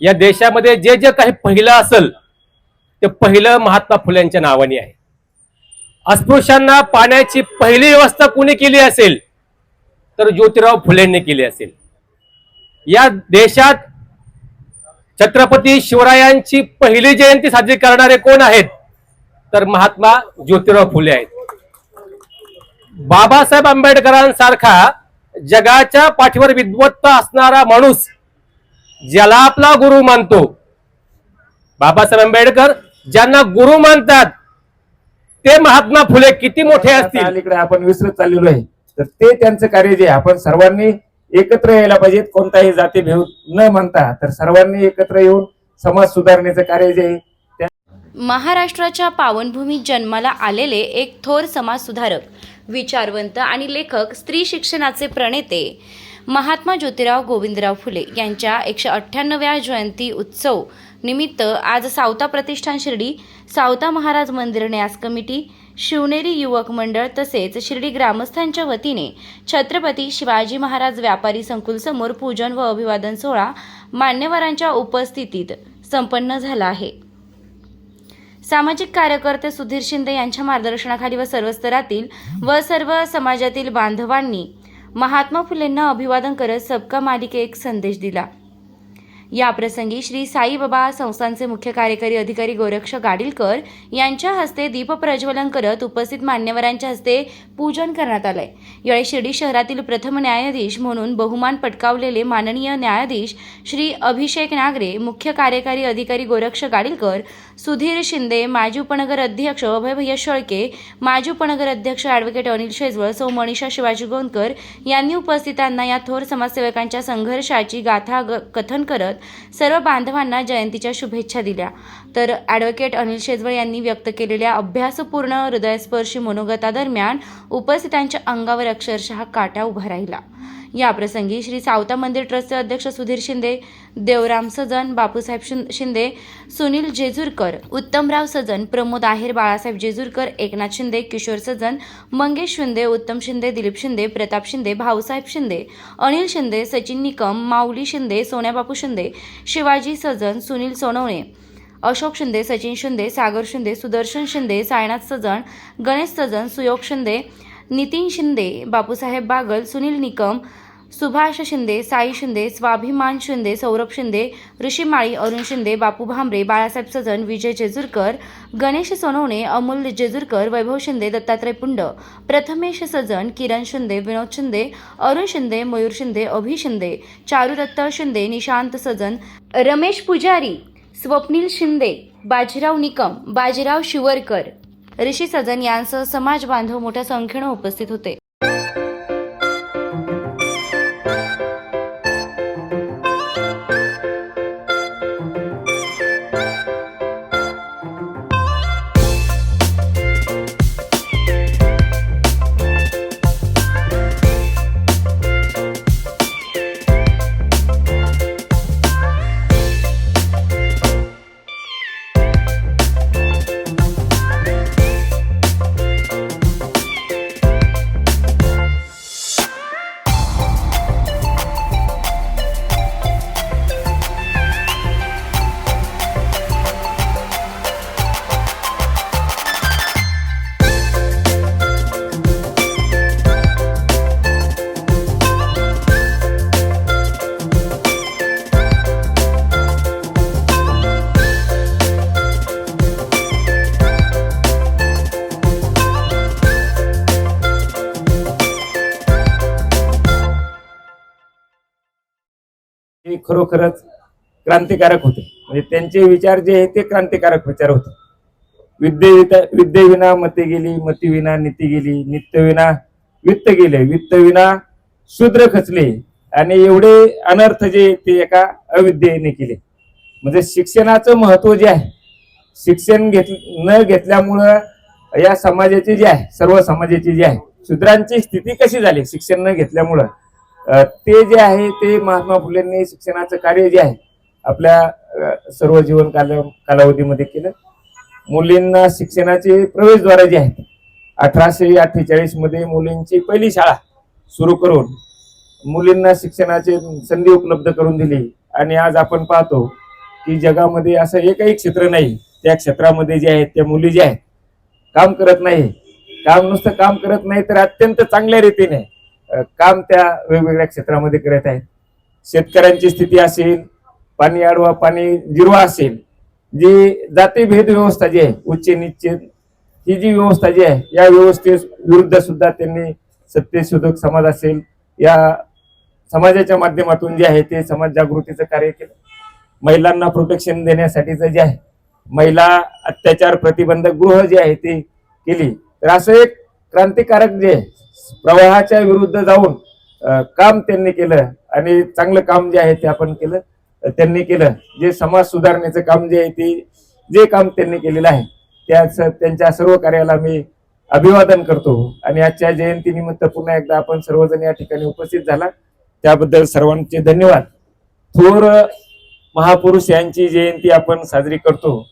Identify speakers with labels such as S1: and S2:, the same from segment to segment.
S1: या देशामध्ये जे जे काही पहिलं असेल ते पहिलं महात्मा फुल्यांच्या नावाने आहे. अस्पृश्यांना पाण्याची पहिली व्यवस्था कुणी केली असेल तर ज्योतिराव फुलेंनी केली असेल. या देशात छत्रपती शिवरायांची पहिली जयंती साजरी करणारे कोण आहेत? तर महात्मा ज्योतिराव फुले आहेत. बाबासाहेब आंबेडकरांसारखा जगाच्या पाठीवर विद्वत्त असणारा माणूस ज्याला आपला गुरु मानतो. बाबासाहेब आंबेडकर ज्यांना गुरु मानतात ते महात्मा फुले किती मोठे असतील?
S2: अलीकडे आपण विसरत चाललेलो आहे. तर ते त्यांचं कार्य जे आहे, आपण सर्वांनी एकत्र यायला पाहिजे कोणताही जाती भेद न म्हणता तर सर्वांनी एकत्र येऊन समाज सुधारण्याचं कार्य जे आहे
S3: महाराष्ट्राच्या पावनभूमीत जन्माला आलेले एक थोर समाजसुधारक विचारवंत आणि लेखक स्त्री शिक्षणाचे प्रणेते. महात्मा ज्योतिराव गोविंदराव फुले यांच्या एकशे अठ्ठ्याण्णव्या जयंती उत्सव निमित्त आज सावता प्रतिष्ठान शिर्डी सावता महाराज मंदिर न्यास कमिटी शिवनेरी युवक मंडळ तसेच शिर्डी ग्रामस्थांच्या वतीने छत्रपती शिवाजी महाराज व्यापारी संकुल समोर पूजन व अभिवादन सोहळा मान्यवरांच्या उपस्थितीत संपन्न झाला आहे. सामाजिक कार्यकर्ते सुधीर शिंदे यांच्या मार्गदर्शनाखाली व सर्व स्तरातील व सर्व समाजातील बांधवांनी महात्मा फुलेंना अभिवादन करत सबका मालिके एक संदेश दिला. याप्रसंगी श्री साईबाबा संस्थांचे मुख्य कार्यकारी अधिकारी गोरक्ष गाडीलकर यांच्या हस्ते दीपप्रज्वलन करत उपस्थित मान्यवरांच्या हस्ते पूजन करण्यात आलंय. यावेळी शिर्डी शहरातील प्रथम न्यायाधीश म्हणून बहुमान पटकावलेले माननीय न्यायाधीश श्री अभिषेक नागरे मुख्य कार्यकारी अधिकारी गोरक्ष गाडीलकर सुधीर शिंदे माजी उपनगर अध्यक्ष अभय भैया शेळके माजी उपनगर अध्यक्ष ॲडव्होकेट अनिल शेजवळ सौ मनीषा शिवाजी गोंदकर यांनी उपस्थितांना या थोर समाजसेवकांच्या संघर्षाची गाथा ग- कथन करत सर्व बांधवांना जयंतीच्या शुभेच्छा दिल्या. तर ॲडव्होकेट अनिल शेजवळ यांनी व्यक्त केलेल्या अभ्यासपूर्ण हृदयस्पर्शी मनोगतादरम्यान उपस्थितांच्या अंगावर अक्षरशः काटा उभा राहिला. या प्रसंगी श्री सावता मंदिर ट्रस्टचे अध्यक्ष सुधीर शिंदे देवराम सजन बापूसाहेब शिंदे सुनील जेजूरकर उत्तमराव सजन प्रमोद आहेर बाळासाहेब जेजूरकर एकनाथ शिंदे किशोर सजन मंगेश शिंदे उत्तम शिंदे दिलीप शिंदे प्रताप शिंदे भाऊसाहेब शिंदे अनिल शिंदे सचिन निकम माऊली शिंदे सोन्याबापू शिंदे शिवाजी सजन सुनील सोनवणे अशोक शिंदे सचिन शिंदे सागर शिंदे सुदर्शन शिंदे सायनाथ सजन गणेश सजन सुयोग शिंदे नितीन शिंदे बापूसाहेब बागल सुनील निकम सुभाष शिंदे साई शिंदे स्वाभिमान शिंदे सौरभ शिंदे ऋषी माळी अरुण शिंदे बापू भांबरे बाळासाहेब सजन विजय जेजूरकर गणेश सोनवणे अमोल जेजुरकर वैभव शिंदे दत्तात्रय पुंड प्रथमेश सजन किरण शिंदे विनोद शिंदे अरुण शिंदे मयूर शिंदे अभि शिंदे चारुदत्त शिंदे निशांत सजन रमेश पुजारी स्वप्नील शिंदे बाजीराव निकम बाजीराव शिवरकर. ऋषी सजन यांसह समाज बांधव मोठ्या संख्येनं उपस्थित होते.
S2: खरोखरच क्रांतिकारक होते. म्हणजे त्यांचे विचार जे आहे ते क्रांतिकारक विचार होते. विद्ये विद्येविना मते गेली मतीविना नीती गेली नित्यविना वित्त गेले. वित्तविना शूद्र खचले आणि एवढे अनर्थ जे ते एका अविद्येने केले. म्हणजे शिक्षणाचं महत्त्व जे आहे शिक्षण घेत न घेतल्यामुळं या समाजाची जी आहे सर्व समाजाची जी आहे शूद्रांची स्थिती कशी झाली? शिक्षण न घेतल्यामुळं. ते जे आहे ते महात्मा फुलेंनी शिक्षणाचं कार्य जे आहे आपल्या सर्व जीवन काल कालावधीमध्ये केलं. मुलींना शिक्षणाचे प्रवेशद्वार जे आहेत अठराशे अठ्ठेचाळीसमध्ये मुलींची पहिली शाळा सुरू करून मुलींना शिक्षणाची संधी उपलब्ध करून दिली. आणि आज आपण पाहतो की जगामध्ये असं एकही क्षेत्र नाही. त्या क्षेत्रामध्ये जे आहेत त्या मुली ज्या आहेत काम करत नाही. काम नुसतं काम करत नाही तर अत्यंत चांगल्या रीतीने काम त्या वेगवेगळ्या क्षेत्रामध्ये करत आहेत. शेतकऱ्यांची स्थिती असेल पाणी आडवा पाणी जिरवा असेल जी जातीभेद व्यवस्था जी आहे उच्च निच्च ही जी व्यवस्था जी आहे या व्यवस्थे विरुद्ध सुद्धा त्यांनी सत्यशोधक समाज असेल या समाजाच्या माध्यमातून जे आहे ते समाज जागृतीचं कार्य केलं. महिलांना प्रोटेक्शन देण्यासाठीचं जे आहे महिला अत्याचार प्रतिबंधक गृह जे आहे ते केली. तर असं एक क्रांतिकारक जे आहे, प्रवाहाच्या विरुद्ध जाऊन काम त्यांनी केलं आणि चांगलं काम जे आहे ते आपण केलं त्यांनी केलं. जे समाज सुधारण्याचं काम जे आहे ते जे काम त्यांनी केलेलं आहे त्याच त्यांच्या सर्व कार्याला मी अभिवादन करतो. आणि आजच्या जयंतीनिमित्त पुन्हा एकदा आपण सर्वजण या ठिकाणी उपस्थित झाला. त्याबद्दल सर्वांचे धन्यवाद. थोर महापुरुष यांची जयंती आपण साजरी करतो.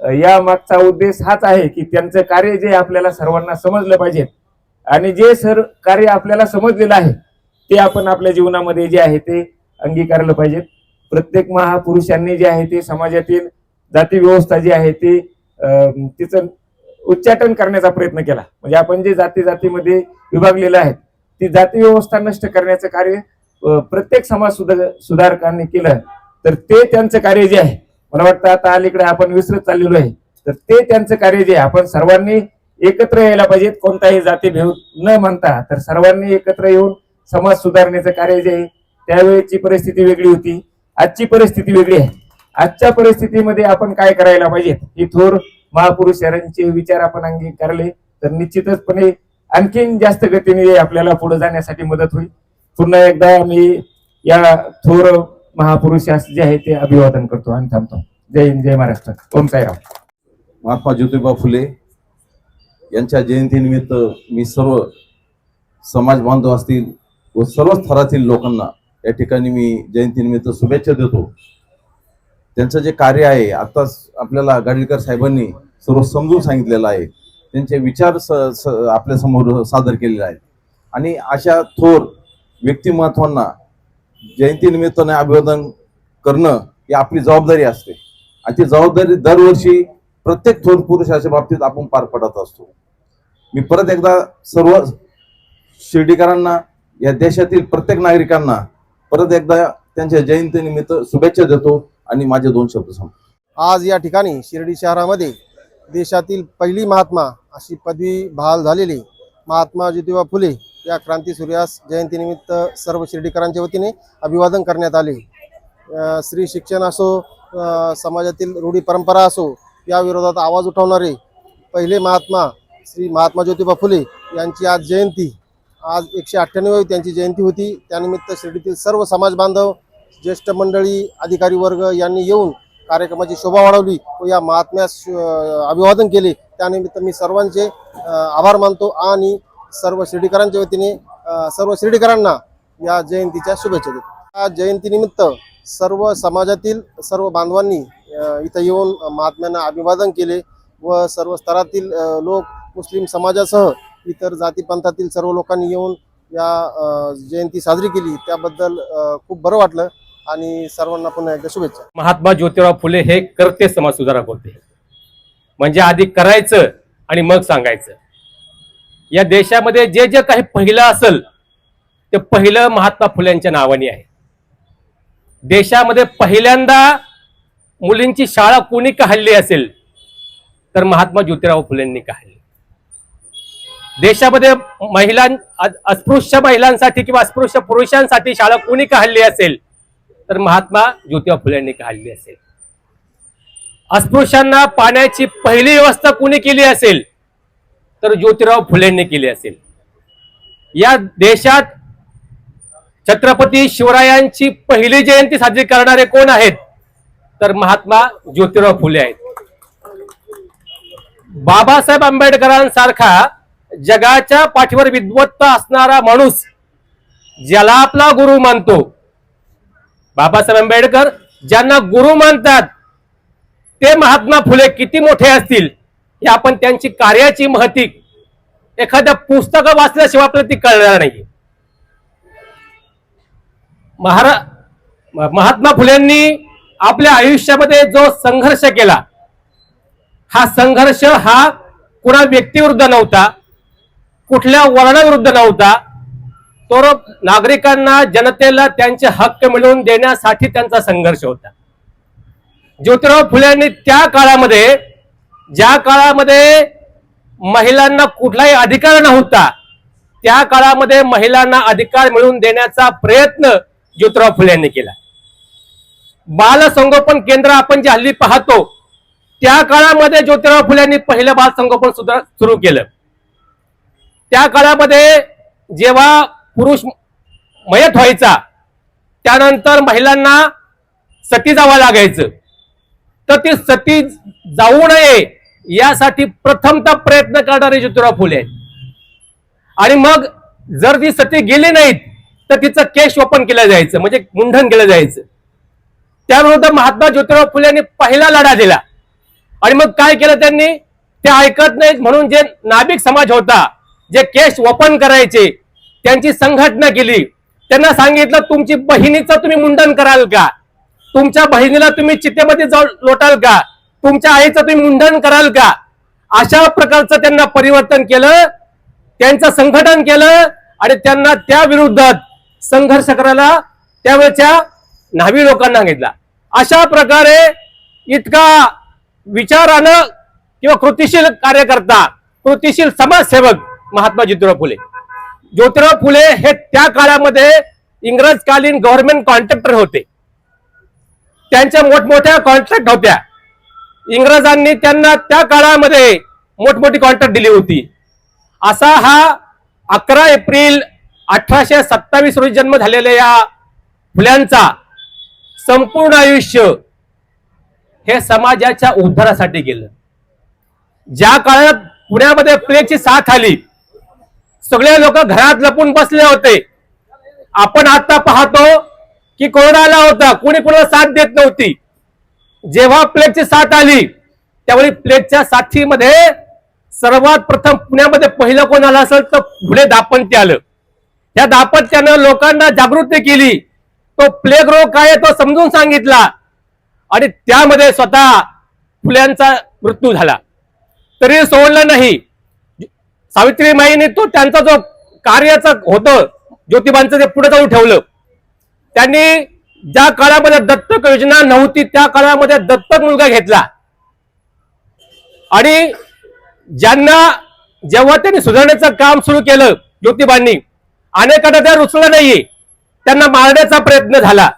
S2: या मागचा उद्देश हाच आहे की त्यांचं कार्य जे आपल्याला सर्वांना समजलं पाहिजे आणि जे सर कार्य आपल्याला समजलेलं आहे ते आपण आपल्या जीवनामध्ये जे आहे ते अंगीकारलं पाहिजे प्रत्येक महापुरुषांनी जे आहे ते समाजातील जाती व्यवस्था जी आहे ती तिचं उच्चाटन करण्याचा प्रयत्न केला. म्हणजे आपण जे जाती जातीमध्ये विभागलेलं आहे ती जाती व्यवस्था नष्ट करण्याचं कार्य प्रत्येक समाज सुधार सुधारकांनी केलं तर ते त्यांचं कार्य जे आहे मला वाटतं आता अलीकडे आपण विसरत चाललेलो आहे तर ते त्यांचं कार्य जे आहे आपण सर्वांनी एकत्र यायला पाहिजेत कोणताही जातीभेद न म्हणता. तर सर्वांनी एकत्र येऊन समाज सुधारण्याचं कार्य जे आहे त्यावेळेची परिस्थिती वेगळी होती. आजची परिस्थिती वेगळी आहे. आजच्या परिस्थितीमध्ये आपण काय करायला पाहिजे ही थोर महापुरुषांचे विचार आपण अंगीकारले तर निश्चितचपणे आणखीन जास्त गतीने आपल्याला पुढे जाण्यासाठी मदत होईल. पुन्हा एकदा मी या थोर महापुरुषास जे आहे ते अभिवादन करतो आणि थांबतो. जय हिंद जय महाराष्ट्र. ओम साईराम.
S4: महात्मा ज्योतिबा फुले यांच्या जयंतीनिमित्त मी सर्व समाज बांधव असतील व सर्व स्तरातील लोकांना या ठिकाणी मी जयंतीनिमित्त शुभेच्छा देतो. त्यांचं जे कार्य आहे आताच आपल्याला गाडीलकर साहेबांनी सर्व समजून सांगितलेलं आहे. त्यांचे विचार स, स आपल्यासमोर सादर केलेले आहेत. आणि अशा थोर व्यक्तिमत्वांना जयंतीनिमित्ताने अभिवादन करणं ही आपली जबाबदारी असते. आणि ती जबाबदारी दरवर्षी प्रत्येक थोर पुरुषाच्या बाबतीत आपण पार पडत असतो. मी परत एकदा सर्व शिर्डीकरांना या देशातील प्रत्येक नागरिकांना परत एकदा त्यांच्या जयंतीनिमित्त शुभेच्छा देतो आणि माझे दोन शब्द सांगतो
S5: आज या ठिकाणी शिर्डी शहरामध्ये देशातील पहिली महात्मा अशी पदवी बहाल झालेली महात्मा ज्योतिबा फुले या क्रांती सूर्यास जयंतीनिमित्त सर्व शिर्डीकरांच्या वतीने अभिवादन करण्यात आले. स्त्री शिक्षण असो समाजातील रूढी परंपरा असो या विरोधात आवाज उठवणारे पहिले महात्मा श्री महात्मा ज्योतिबा फुले यांची आज जयंती. आज एकशे अठ्ठ्याण्णव त्यांची जयंती होती. त्यानिमित्त शिर्डीतील सर्व समाज बांधव ज्येष्ठ मंडळी अधिकारी वर्ग यांनी येऊन कार्यक्रमाची शोभा वाढवली व या महात्म्यास अभिवादन केले. त्यानिमित्त मी सर्वांचे आभार मानतो आणि सर्व शिर्डीकरांच्या वतीने सर्व शिर्डीकरांना या जयंतीच्या शुभेच्छा देतो. या जयंतीनिमित्त सर्व समाजातील सर्व बांधवांनी इथं येऊन महात्म्यांना अभिवादन केले व सर्व स्तरातील लोक मुस्लिम समाजासह इतर जातीपंथातील सर्व लोकांनी येऊन या जयंती साजरी केली. त्याबद्दल खूप बरं वाटलं आणि सर्वांना पुन्हा एकदा शुभेच्छा.
S1: महात्मा ज्योतिराव फुले हे करते समाज सुधारक होते. म्हणजे आधी करायचं आणि मग सांगायचं. या देशामध्ये जे जे काही पहिलं असेल ते पहिलं महात्मा फुल्यांच्या नावाने आहे. देशामध्ये पहिल्यांदा मुलींची शाळा कोणी काढली असेल तर महात्मा ज्योतिराव फुलेंनी काढली. देशामध्ये महिला अस्पृश्य महिलांसाठी किंवा अस्पृश्य पुरुषांसाठी शाळा कोणी काढली असेल तर महात्मा ज्योतिराव फुलेंनी काढली असेल. अस्पृश्यांना पाण्याची पहिली व्यवस्था कोणी केली असेल तर ज्योतिराव फुलेंनी केली असेल. या देशात छत्रपती शिवरायांची पहिली जयंती साजरी करणारे कोण आहेत? तर महात्मा ज्योतिराव फुले आहेत. बाबासाहेब आंबेडकरांसारखा जगाच्या पाठीवर विद्वत्त असणारा माणूस ज्याला आपला गुरु मानतो. बाबासाहेब आंबेडकर ज्यांना गुरु मानतात ते महात्मा फुले किती मोठे असतील हे आपण त्यांची कार्याची महती एखाद्या पुस्तकं वाचल्याशिवाय आपल्याला ती कळणार नाही महारा महात्मा फुलेंनी आपल्या आयुष्यामध्ये जो संघर्ष केला हा संघर्ष हा कुणा व्यक्तीविरुद्ध नव्हता कुठल्या वर्णाविरुद्ध नव्हता तो नागरिकांना जनतेला त्यांचे हक्क मिळवून देण्यासाठी त्यांचा संघर्ष होता. ज्योतिराव फुल्यांनी त्या काळामध्ये ज्या काळामध्ये महिलांना कुठलाही अधिकार नव्हता त्या काळामध्ये महिलांना अधिकार मिळवून देण्याचा प्रयत्न ज्योतिराव फुले यांनी केला. बाल संगोपन केंद्र आपण जे हल्ली पाहतो त्या काळामध्ये ज्योतिराव फुले यांनी पहिलं बाल संगोपन सुद्धा सुरू केलं. त्या काळामध्ये जेव्हा पुरुष मयत व्हायचा त्यानंतर महिलांना सती जावं लागायचं. तर ती सती जाऊ नये यासाठी प्रथमतः प्रयत्न करणारे ज्योतिराव फुले. आणि मग जर ती सती गेली नाहीत तर तिचं केश ओपन केलं जायचं म्हणजे मुंडन केलं जायचं. त्याविरुद्ध महात्मा ज्योतिराव फुले यांनी पहिला लढा दिला. आणि मग काय केलं त्यांनी? ते ऐकत नाहीत म्हणून जे नाभिक समाज होता जे केस ओपन करायचे त्यांची संघटना केली. त्यांना सांगितलं तुमची बहिणीचं तुम्ही मुंडन कराल का? तुमच्या बहिणीला तुम्ही चितेमध्ये जाऊन लोटाल का? तुमच्या आईचं तुम्ही मुंडन कराल का? अशा प्रकारचं त्यांना परिवर्तन केलं त्यांचं संघटन केलं आणि त्यांना त्या विरुद्धात संघर्ष करायला त्यावेळच्या न्हावी लोकांना सांगितला अशा प्रकारे इतका विचारानं किंवा कृतिशील कार्यकर्ता कृतिशील समाजसेवक महात्मा ज्योतिराव फुले. ज्योतिराव फुले हे त्या काळामध्ये इंग्रजकालीन गव्हर्नमेंट कॉन्ट्रॅक्टर होते. त्यांच्या मोठमोठ्या कॉन्ट्रॅक्ट होत्या इंग्रजांनी त्यांना त्या काळामध्ये मोठमोठी कॉन्ट्रॅक्ट दिली होती. असा हा अकरा एप्रिल अठराशे सत्तावीस रोजी जन्म झालेल्या या फुल्यांचा संपूर्ण आयुष्य हे समाजाच्या उद्धारासाठी गेलं. ज्या काळात पुण्यामध्ये प्लेगची साथ आली सगळे लोक घरात लपून बसले होते. आपण आता पाहतो की कोरोना आला होता कोणी कोणाला साथ देत नव्हती. जेव्हा प्लेगची साथ आली त्यावेळी प्लेगच्या साथीमध्ये सर्वात प्रथम पुण्यामध्ये पहिलं कोण आलं असेल तर पुढे दापणते आलं. या दापत्यानं लोकांना जागृती केली. तो प्लेग रोग काय आहे तो समजून सांगितला. आणि त्यामध्ये स्वतः फुल्यांचा मृत्यू झाला. तरी सोडलं नाही. सावित्रीमाईने तो त्यांचा जो कार्याचं होतं ज्योतिबांचं ते पुढे जाऊन ठेवलं त्यांनी ज्या काळामध्ये दत्तक योजना नव्हती त्या काळामध्ये दत्तक मुलगा घेतला. आणि ज्यांना जेव्हा त्यांनी सुधारण्याचं काम सुरू केलं ज्योतिबांनी अनेकांना त्या रुचलं नाही. त्यांना मारण्याचा प्रयत्न झाला.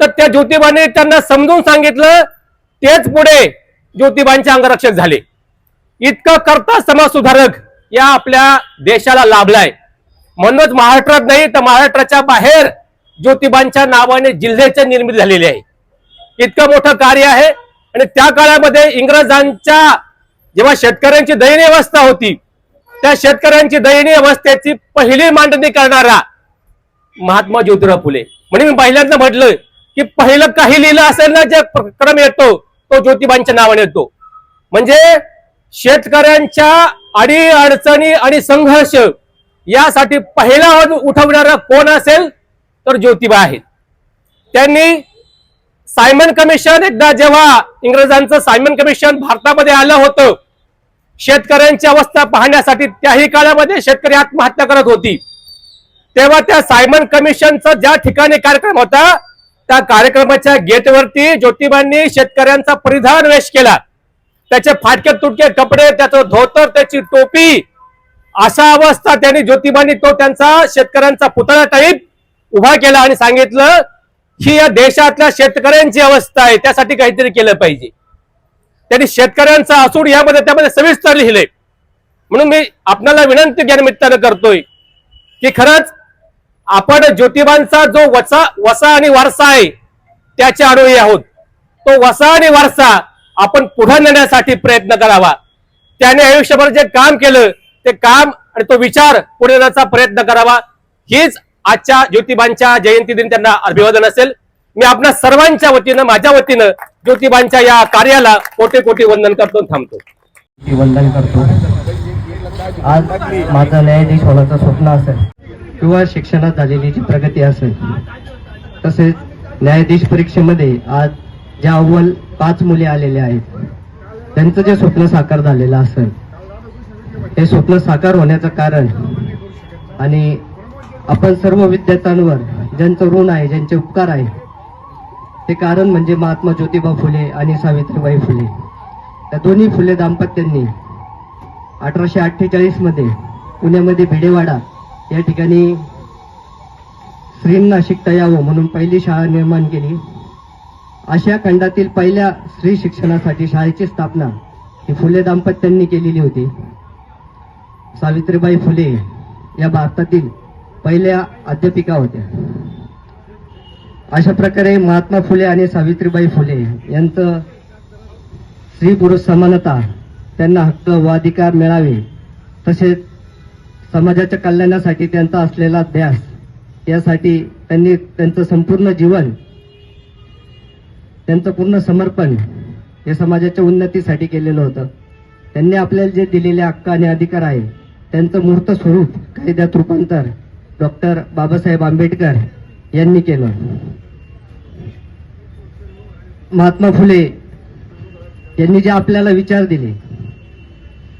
S1: तर त्या ज्योतिबाने त्यांना समजून सांगितलं तेच पुढे ज्योतिबांचे अंगरक्षक झाले. इतकं करता समाज सुधारक या आपल्या देशाला लाभलाय. म्हणूनच महाराष्ट्रात नाही तर महाराष्ट्राच्या बाहेर ज्योतिबांच्या नावाने जिल्ह्याची निर्मिती झालेली आहे. इतकं मोठं कार्य आहे. आणि त्या काळामध्ये इंग्रजांच्या जेव्हा शेतकऱ्यांची दयनीय अवस्था होती त्या शेतकऱ्यांची दयनीय अवस्थेची पहिली मांडणी करणारा महात्मा ज्योतिराव फुले. म्हणजे मी पहिल्यांदा म्हटलं की पहिलं काही लिहिलं असेल ना जे क्रम येतो तो ज्योतिबांच्या नावाने येतो. म्हणजे शेतकऱ्यांच्या अडी अडचणी आणि संघर्ष यासाठी पहिला उठवणारा कोण असेल तर ज्योतिबा आहेत. त्यांनी सायमन कमिशन एकदा जेव्हा इंग्रजांचं सायमन कमिशन भारतामध्ये आलं होतं शेतकऱ्यांची अवस्था पाहण्यासाठी त्याही काळामध्ये शेतकरी आत्महत्या करत होती. तेव्हा त्या सायमन कमिशनचा ज्या ठिकाणी कार्यक्रम होता त्या कार्यक्रमाच्या गेटवरती ज्योतिबांनी शेतकऱ्यांचा परिधान वेश केला. त्याचे फाटके तुटके कपडे त्याचं धोतर त्याची टोपी अशा अवस्था त्यांनी ज्योतिबांनी तो त्यांचा शेतकऱ्यांचा पुतळा टाईप उभा केला आणि सांगितलं ही या देशातल्या शेतकऱ्यांची अवस्था आहे त्यासाठी काहीतरी केलं पाहिजे. त्यांनी शेतकऱ्यांचा असूड यामध्ये त्यामध्ये सविस्तर लिहिले. म्हणून मी आपल्याला विनंती या निमित्तानं करतोय की खरंच आपण ज्योतिबांचा जो वसा वसा आणि वारसा आहे त्याचे अडोळी आहोत. तो वसा आणि वारसा आपण पुढे नेण्यासाठी प्रयत्न करावा. त्याने आयुष्यभर जे काम केलं ते काम आणि तो विचार पुढे नेण्याचा प्रयत्न करावा. हीच आजच्या ज्योतिबांच्या जयंती दिन त्यांना अभिवादन असेल. मी आपल्या सर्वांच्या वतीनं माझ्या वतीनं ज्योतिबांच्या या कार्याला कोटी कोटी वंदन करतो थांबतो.
S6: वंदन करतो. आज माझा न्यायाधीश होण्याचं स्वप्न असेल किंवा शिक्षणात झालेली जी प्रगती असेल तसेच न्यायाधीश परीक्षेमध्ये आज ज्या अव्वल पाच मुले आलेले आहेत त्यांचं जे स्वप्न साकार झालेलं असेल हे स्वप्न साकार होण्याचं कारण आणि आपण सर्व विद्यार्थ्यांवर ज्यांचं ऋण आहे ज्यांचे उपकार आहे ते कारण म्हणजे महात्मा ज्योतिबा फुले आणि सावित्रीबाई फुले. त्या दोन्ही फुले दाम्पत्यांनी अठराशे अठ्ठेचाळीसमध्ये पुण्यामध्ये भिडेवाडा या ठिकाणी स्त्रींना शिकता यावं म्हणून पहिली शाळा निर्माण केली. आशिया खंडातील पहिल्या स्त्री शिक्षणासाठी शाळेची स्थापना ही फुले दाम्पत्यांनी केलेली होती. सावित्रीबाई फुले या भारतातील पहिल्या अध्यापिका होत्या. अशा प्रकारे महात्मा फुले आणि सावित्रीबाई फुले यांचं स्त्री पुरुष समानता त्यांना हक्क व अधिकार मिळावे तसेच समाजाच्या कल्याणासाठी त्यांचा असलेला ध्यास यासाठी त्यांनी त्यांचं संपूर्ण जीवन त्यांचं पूर्ण समर्पण हे समाजाच्या उन्नतीसाठी केलेलं होतं. त्यांनी आपल्याला जे दिलेले हक्क आणि अधिकार आहे त्यांचं मूर्त स्वरूप कायद्यात रूपांतर डॉक्टर बाबासाहेब आंबेडकर यांनी केलं. महात्मा फुले यांनी जे आपल्याला विचार दिले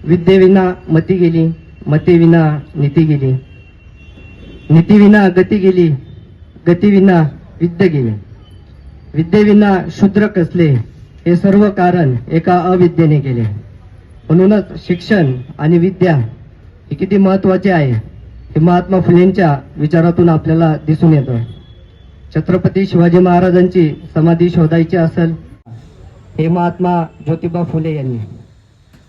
S6: विद्येविना मती गेली मतीविना नीती गेली नीतीविना गती गेली गतीविना विद्या गेली विद्येविना शूद्र कसले हे सर्व कारण एका अविद्येने केले. म्हणूनच शिक्षण आणि विद्या हे किती महत्त्वाचे आहे हे महात्मा फुलेंच्या विचारातून आपल्याला दिसून येतं. छत्रपती शिवाजी महाराजांची समाधी शोधायची असेल हे महात्मा ज्योतिबा फुले यांनी.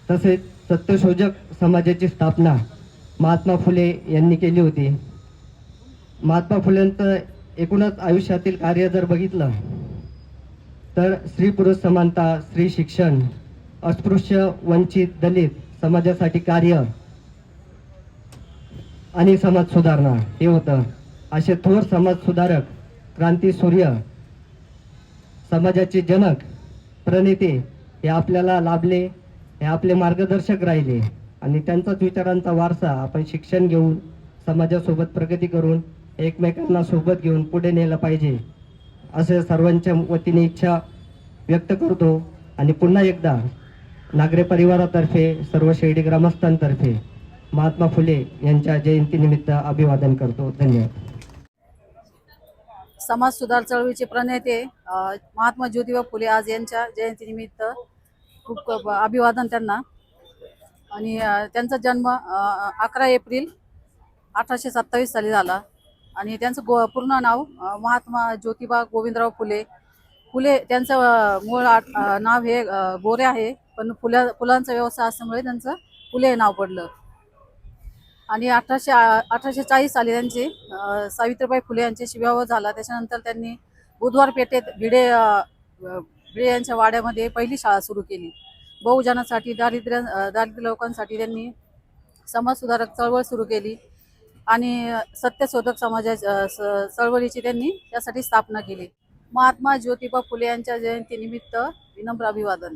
S6: तसेच सत्यशोधक समाजाची स्थापना महात्मा फुले यांनी केली होती. महात्मा फुलेंचं एकूणच आयुष्यातील कार्य जर बघितलं तर स्त्री पुरुष समानता स्त्री शिक्षण अस्पृश्य वंचित दलित समाजासाठी कार्य आणि समाज सुधारणा हे होतं. असे थोर समाज सुधारक क्रांती सूर्य समाजाचे जनक प्रणेते हे आपल्याला लाभले हे आपले मार्गदर्शक राहिले. आणि त्यांचाच विचारांचा वारसा आपण शिक्षण घेऊन समाजासोबत प्रगती करून एकमेकांना सोबत घेऊन पुढे नेलं पाहिजे असे सर्वांच्या वतीने इच्छा व्यक्त करतो. आणि पुन्हा एकदा नागरे परिवारातर्फे सर्व शिर्डी ग्रामस्थांतर्फे महात्मा फुले यांच्या जयंतीनिमित्त अभिवादन करतो. धन्यवाद.
S5: समाज सुधार चळवळीचे प्रणेते महात्मा ज्योतिबा फुले आज यांच्या जयंतीनिमित्त खूप अभिवादन त्यांना. आणि त्यांचा जन्म अकरा एप्रिल अठराशे सत्तावीस साली झाला. आणि त्यांचं गो पूर्ण नाव महात्मा ज्योतिबा गोविंदराव फुले. फुले त्यांचं मूळ नाव हे गोरे आहे. पण फुल्या फुलांचा व्यवसाय असल्यामुळे त्यांचं फुले हे नाव पडलं. आणि अठराशे अठराशे चाळीस साली त्यांचे सावित्रीबाई फुले यांचे विवाह झाला. त्याच्यानंतर त्यांनी बुधवार पेठेत भिडे भिडे यांच्या वाड्यामध्ये पहिली शाळा सुरू केली. बहुजनासाठी दारिद्र्य दारिद्र्य लोकांसाठी त्यांनी समाजसुधारक चळवळ सुरू केली आणि सत्यशोधक समाजा स- चळवळीची त्यांनी त्यासाठी स्थापना केली. महात्मा ज्योतिबा फुले यांच्या जयंतीनिमित्त विनम्र अभिवादन.